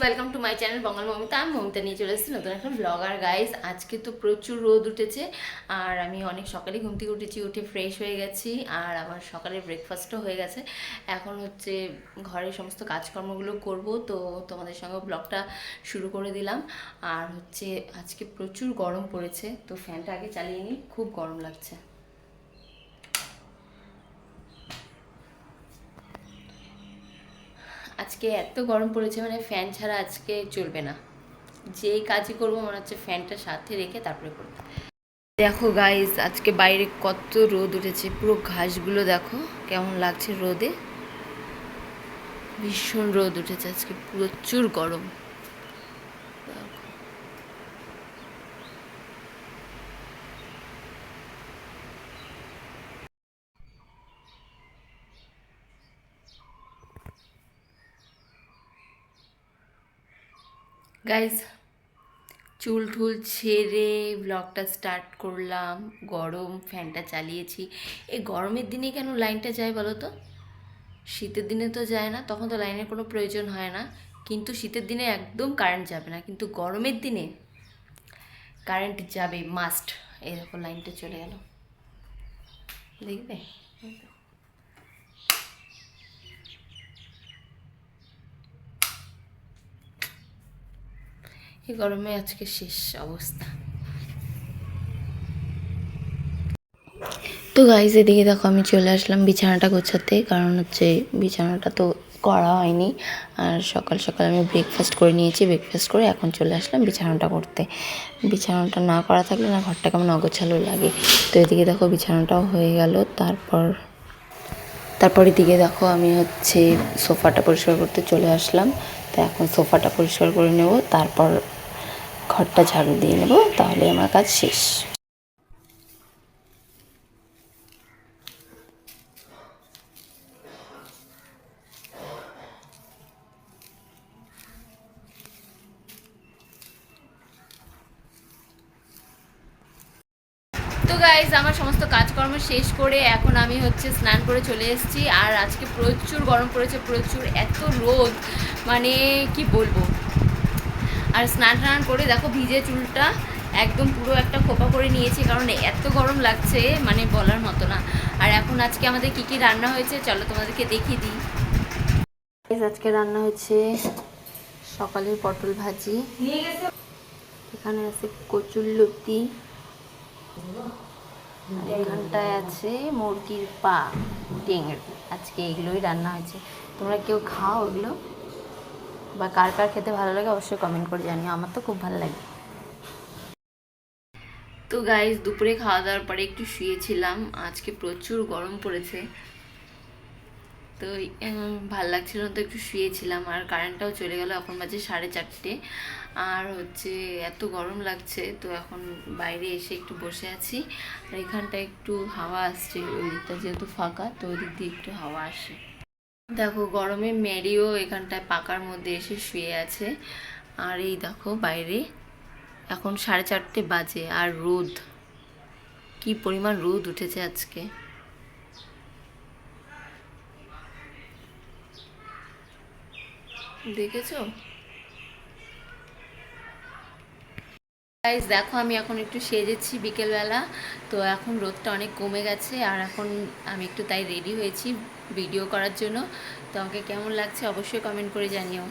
Welcome to my channel Bangal Momita আমি মমিতা নিয়ে চলে এসেছি নতুন একটা ব্লগার গাইস আজকে তো প্রচুর রোদ উঠেছে, আর আমি অনেক সকালে ঘুম থেকে উঠেছি, উঠে ফ্রেশ হয়ে গেছি, আর আমার সকালে ব্রেকফাস্টও হয়ে গেছে। এখন হচ্ছে ঘরের সমস্ত কাজকর্মগুলো করব, তো তোমাদের সঙ্গে ব্লগটা শুরু করে দিলাম। আর হচ্ছে আজকে প্রচুর গরম পড়েছে, তো ফ্যানটা আগে চালিয়ে নিই, খুব গরম লাগছে। আজকে এত গরম পড়েছে মানে ফ্যান ছাড়া আজকে চলবে না। যেই কাজই করব, মনে হচ্ছে ফ্যানটা সাথে রেখে তারপরে করব। দেখো গাইজ আজকে বাইরে কত রোদ উঠেছে, পুরো ঘাসগুলো দেখো কেমন লাগছে রোদে। ভীষণ রোদ উঠেছে আজকে, প্রচুর গরম দেখো। গাইজ চুল টুল ছেড়ে ব্লগটা স্টার্ট করলাম। গরম ফ্যানটা চালিয়েছি। এই গরমের দিনে কেন লাইনটা যায় বলো তো? শীতের দিনে তো যায় না, তখন তো লাইনের কোনো প্রয়োজন হয় না। কিন্তু শীতের দিনে একদম কারেন্ট যাবে না, কিন্তু গরমের দিনে কারেন্ট যাবে মাস্ট এরকম লাইনটা চলে গেল। দেখবে? এই গরমে আজকে শেষ অবস্থা। তো গাইজ এদিকে দেখো আমি চলে আসলাম বিছানাটা গোছাতে, কারণ হচ্ছে বিছানাটা তো করা হয়নি। আর সকাল সকাল আমি ব্রেকফাস্ট করে নিয়েছি ব্রেকফাস্ট করে এখন চলে আসলাম বিছানাটা করতে। বিছানাটা না করা থাকলে না ঘরটা কেমন অগোছালো লাগে। তো এদিকে দেখো বিছানাটাও হয়ে গেল, তারপর তারপর এদিকে দেখো আমি হচ্ছে সোফাটা পরিষ্কার করতে চলে আসলাম। তো এখন সোফাটা পরিষ্কার করে নেব, তারপর ঘরটা ঝাড়ু দিয়ে নেব, তাহলে আমার কাজ শেষ। তো আমার সমস্ত কাজকর্ম শেষ করে এখন আমি হচ্ছে স্নান করে চলে এসেছি, আর আজকে প্রচুর গরম পড়েছে, প্রচুর, এত রোদ। মানে কি বলব? আর স্নান টান করে দেখো ভিজে চুলটা একদম পুরো একটা খোপা করে নিয়েছি, কারণ এত গরম লাগছে মানে বলার মতো না। আর এখন আজকে আমাদের কি কি রান্না হয়েছে চলো তোমাদেরকে দেখিয়ে দিই। আজকে রান্না হয়েছে সকালের পটল ভাজি। এখানে আছে কচুর লতি। এখানটায় আছে মুরগির পা টেঙের আজকে এগুলোই রান্না হয়েছে। তোমরা কেউ খাও ওগুলো? বা কার কার খেতে ভালো লাগে অবশ্যই কমেন্ট করে জানিও, আমার তো খুব ভালো লাগে। তো গাইজ দুপুরে খাওয়া দাওয়ার পরে একটু শুয়েছিলাম, আজকে প্রচুর গরম পড়েছে। তো ভালো লাগছিল তো একটু শুয়েছিলাম, আর কারেন্টটাও চলে গেল, এখন বাজে সাড়ে চারটে। আর হচ্ছে এত গরম লাগছে, তো এখন বাইরে এসে একটু বসে আছি। আর এখানটা একটু হাওয়া আসছে ওই দিকটা যেহেতু ফাঁকা, তো ওই দিক দিয়ে একটু হাওয়া আসে। দেখো, গরমে ম্যারিও এখানটায় পাকার মধ্যে এসে শুয়ে আছে। আর এই দেখো, বাইরে এখন সাড়ে চারটে বাজে, আর রোদ। কি পরিমাণ রোদ উঠেছে আজকে। দেখেছ? গাইজ দেখো, আমি এখন একটু সেজেছি বিকেলবেলা। তো এখন রোদটা অনেক কমে গেছে, আর এখন আমি একটু তাই রেডি হয়েছি ভিডিও করার জন্য। তো আমাকে কেমন লাগছে অবশ্যই কমেন্ট করে জানিও।